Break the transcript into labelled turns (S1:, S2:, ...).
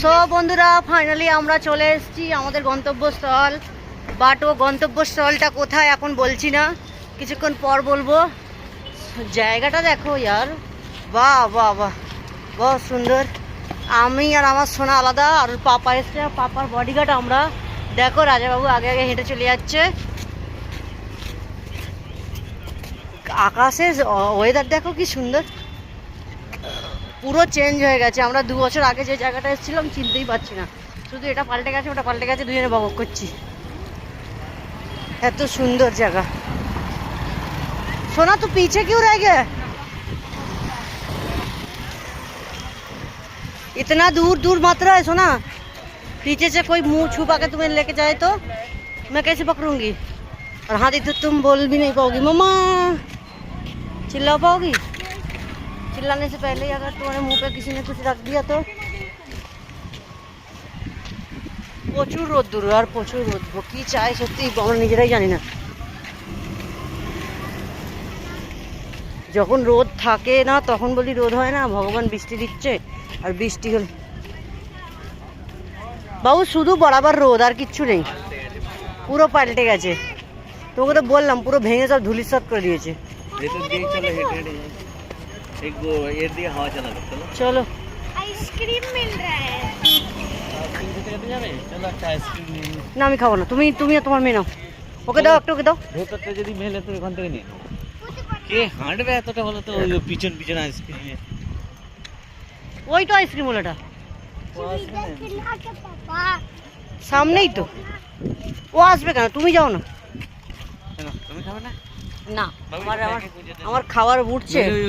S1: So বন্ধুরা finally আমরা চলে এসেছি আমাদের গন্তব্যস্থল। বাট ও গন্তব্যস্থলটা কোথায় এখন বলছি না। কিছুক্ষণ পর বলব। জায়গাটা দেখো ইয়ার। বাহ বাহ বাহ। বাহ, সুন্দর। আমি আর আমার সোনা আলাদা, আর পাপা এসছে। পাপার বডিগার্ড আমরা। দেখো, রাজাবাবু আগে আগে হেঁটে চলে যাচ্ছে। আকাশের ওয়েদার দেখো কি সুন্দর। পুরো চেঞ্জ হয়ে গেছে আমরা দু বছর আগে যে জায়গাটা এসেছিলাম চিনতেই পারছি না শুধু এটা পাল্টে গেছে ওটা পাল্টে গেছে দুজনে বক করছি এত সুন্দর জায়গা सोना तू पीछे क्यों रह गया इतना दूर दूर मत रहे सोना पीछे से कोई मुंह छुपा के तुम्हें लेके जाए तो मैं कैसे पकड़ूंगी और हाँ दी तो तुम बोल भी नहीं पाओगी मम्मा चिल्ला पाओगी चिल्लाने से पहले ही अगर तुम्हारे मुंह पे किसी ने कुछ रख दिया तो প্রচুর রোদ্দুর আর প্রচুর রোদ কি চাই সত্যি আমরা নিজেরাই জানি না যখন রোদ থাকে না তখন বলি রোদ হয় না ভগবান বৃষ্টি দিচ্ছে আর বৃষ্টি হলে বাবু শুধু বরাবর রোদ আর কিচ্ছু নেই পুরো পাল্টে গেছে তোকে তো বললাম পুরো ভেঙে সব ধুলিসাত করে দিয়েছে
S2: ভেতর দিয়ে চলো হেঁটে হেঁটে যাই এই গো- এর দিয়ে হাওয়া চালাবে চলো
S1: চলো
S3: आइसक्रीम मिल रहा है
S2: আইসক্রিম খেতে খেতে যাবে চলো একটা আইসক্রিম নিয়ে নিই।
S1: না আমি খাবো না তুমি তুমি আর তোমার মেয়ে নাও ওকে দাও একটু ওকে দাও
S2: ভেতরটা যদি মেলে তো এখান থেকে নিয়ে নাও। কে হাঁটবে এতটা হলো তো ওই পিছন পিছন আইসক্রিম নিয়ে
S1: ওই তো আইসক্রিম ওলাটা
S2: ও আসবে না?
S3: खिला के पापा
S1: সামনেই তো ও আসবে কেন তুমি যাও না
S2: কেন, তুমি খাবে না
S1: না
S2: বাবু,
S1: আমার
S2: এটা
S1: আমার
S2: দেখে বুঝে দে।
S1: আমার খাবার উঠছে
S2: ওই- ওই-